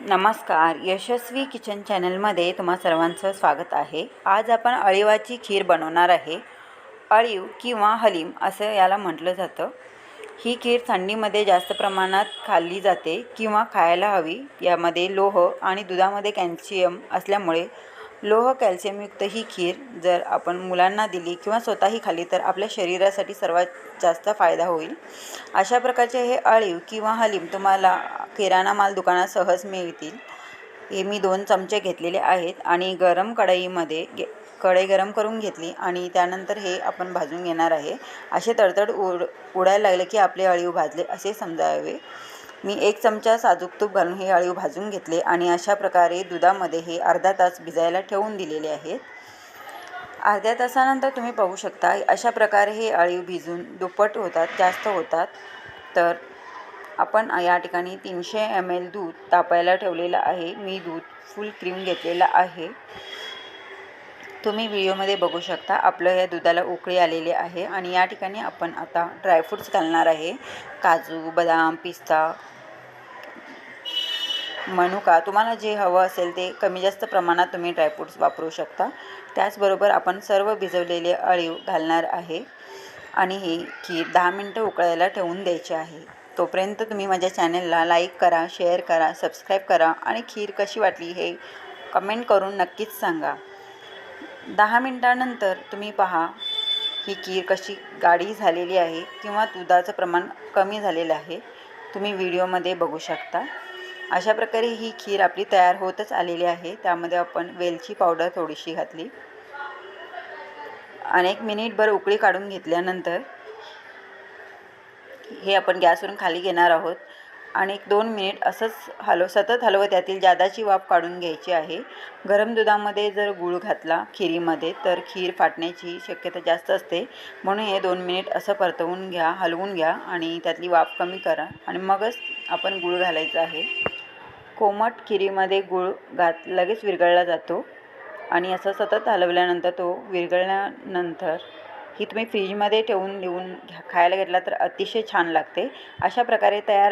नमस्कार यशस्वी किचन चॅनलमध्ये तुम्हा सर्वांचं स्वागत आहे. आज आपण अळीवाची खीर बनवणार आहे. अळीव किंवा हलीम असं याला म्हटलं जातं. ही खीर थंडीमध्ये जास्त प्रमाणात खाल्ली जाते किंवा खायला हवी. यामध्ये लोह आणि दुधामध्ये कॅल्शियम असल्यामुळे लोह कॅल्शियमयुक्त ही खीर जर आपण मुलांना दिली किंवा स्वतःही खाल्ली तर आपल्या शरीरासाठी सर्वात जास्त फायदा होईल. अशा प्रकारचे हे अळीव किंवा हलीम तुम्हाला किराणा माल दुकानात सहज मिळतील. हे मी दोन चमचे घेतलेले आहेत आणि गरम कढईमध्ये गे कढई गरम करून घेतली आणि त्यानंतर हे आपण भाजून घेणार आहे. असे तडतड उड उडायला लागले की आपले अळीव भाजले असे समजावे. मी एक चमचा साजूक तूप घालून हे अळीव भाजून घेतले आणि अशा प्रकारे दुधामध्ये हे अर्धा तास भिजायला ठेवून दिलेले आहेत. अर्ध्या तासानंतर तुम्ही पाहू शकता अशा प्रकारे हे अळीव भिजून दुप्पट होतात जास्त होतात. तर आपण या ठिकाणी तीनशे एम एल दूध तापायला ठेवलेलं आहे. मी दूध फुल क्रीम घेतलेलं आहे. तुम्ही व्हिडिओमध्ये बघू शकता आपलं या दुधाला उकळी आलेली आहे आणि या ठिकाणी आपण आता ड्रायफ्रूट्स घालणार आहे. काजू बदाम पिस्ता मनुका तुम्हाला जे हवं असेल ते कमी जास्त प्रमाणात तुम्ही ड्रायफ्रूट्स वापरू शकता. त्याचबरोबर आपण सर्व भिजवलेले अळीव घालणार आहे आणि ही खीर दहा मिनटं उकळायला ठेवून द्यायची आहे. तोपर्यंत तुम्ही माझ्या चॅनलला लाईक करा शेअर करा सबस्क्राईब करा आणि खीर कशी वाटली हे कमेंट करून नक्कीच सांगा. दहा मिनटानंतर तुम्ही पहा ही खीर कशी गाढी झालेली आहे किंवा दुधाचं प्रमाण कमी झालेलं आहे. तुम्ही व्हिडिओमध्ये बघू शकता. अशा प्रकारे ही खीर आपली तयार होतच आलेली आहे. त्यामध्ये आपण वेलची पावडर थोडीशी घातली. अनेक मिनिटभर उकळी काढून घेतल्यानंतर हे आपण गॅसवरून खाली घेणार आहोत. आणि एक दोन मिनिट असंच हलव सतत हलवत त्यातील जादाची वाफ काढून घ्यायची आहे. गरम दुधामध्ये जर गूळ घातला खिरीमध्ये तर खीर फाटण्याची शक्यता जास्त असते. म्हणून हे दोन मिनिट असं परतवून घ्या हलवून घ्या आणि त्यातली वाफ कमी करा. आणि मगच आपण गूळ घालायचं आहे. कोमट खिरीमध्ये गूळ घात लगेच विरघळला जातो. आणि असं सतत हलवल्यानंतर तो विरघळल्यानंतर ही तुम्ही फ्रीजमध्ये ठेवून देऊन खायला घेतला तर अतिशय छान लागते. अशा प्रकारे तयार